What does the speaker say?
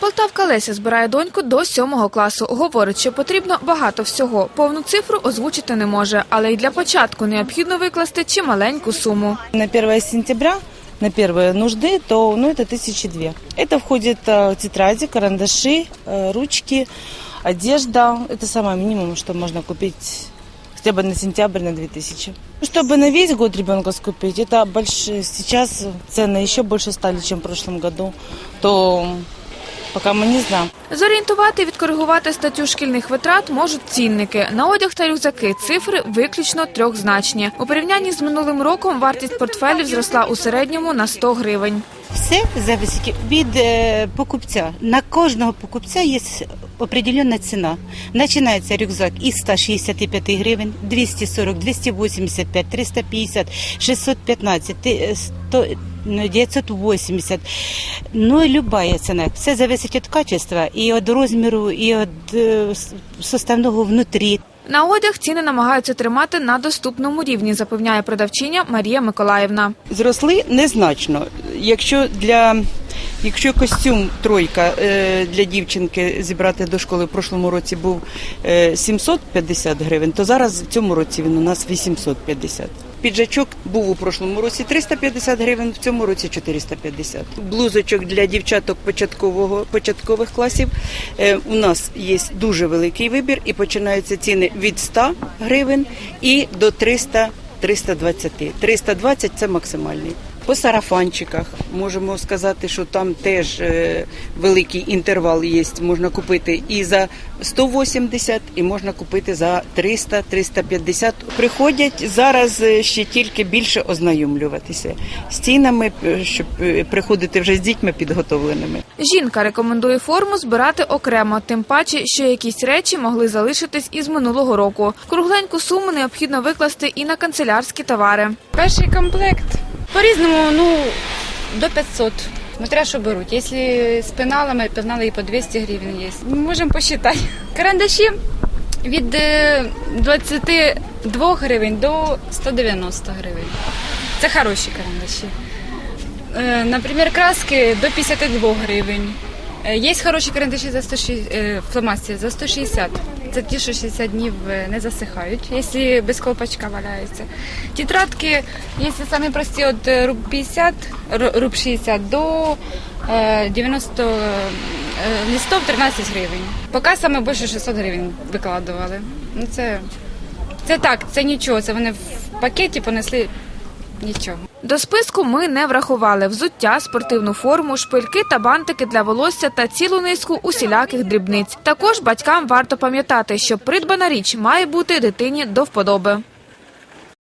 Полтавка Леся збирає доньку до сьомого класу. Говорить, що потрібно багато всього. Повну цифру озвучити не може, але й для початку необхідно викласти чималеньку суму. На 1 сентября, на первые нужды, то ну, это тысячи две. Это входит э, тетради, карандаши, э, ручки, одежда. Это самое минимум, что можно купить хотя бы на сентябрь на 2000. Ну, Чтобы на весь год ребенка скупить, это больше, сейчас цены еще больше стали, чем в прошлом году, то пока мы не знаем. Зорієнтувати і відкоригувати статтю шкільних витрат можуть цінники. На одяг та рюкзаки цифри виключно трьохзначні. У порівнянні з минулим роком вартість портфелів зросла у середньому на 100 гривень. Все залежить від е, покупця. На кожного покупця є определенна ціна. Починається рюкзак із 165 гривень, 240, 285, 350, 615, ти- 100, ну, 980. Ну, і любая ціна. Все залежить від качества і від розміру, і від е, составного внутрі. На одяг ціни намагаються тримати на доступному рівні, запевняє продавчиня Марія Миколаївна. зросли незначно. Якщо для якщо костюм тройка е, для дівчинки зібрати до школи в прошлому році був е, 750 гривень, то зараз в цьому році він у нас 850. Піджачок був у прошлому році 350 гривень, в цьому році 450. Блузочок для дівчаток початкового початкових класів е, у нас є дуже великий вибір і починаються ціни від 100 гривень і до 300 320. 320 – це максимальний. По сарафанчиках можемо сказати, що там теж е, великий інтервал є. Можна купити і за 180, і можна купити за 300, 350. Приходять зараз е, ще тільки більше ознайомлюватися з цінами, е, щоб приходити вже з дітьми підготовленими. Жінка рекомендує форму збирати окремо, тим паче, що якісь речі могли залишитись із минулого року. Кругленьку суму необхідно викласти і на канцелярські товари. Перший комплект по-різному, ну, до 500. Смотря що беруть. Якщо з пеналами, пенали і по 200 гривень є. Можемо посчитати. Карандаші від е, 22 гривень до 190 гривень. Це хороші карандаші. Е, Наприклад, краски до 52 гривень. Е, Є хороші карандаші за 160, е, за 160. Це ті, що 60 днів е, не засихають, якщо без колпачка валяються. Тетрадки, якщо самі прості, е, руб 50, руб 60 до е, 90 е, листов 13 гривень. Поки саме більше 600 гривень викладували. Ну це, це так, це нічого. Це вони в пакеті понесли нічого. До списку ми не врахували взуття, спортивну форму, шпильки та бантики для волосся та цілу низку усіляких дрібниць. Також батькам варто пам'ятати, що придбана річ має бути дитині до вподоби.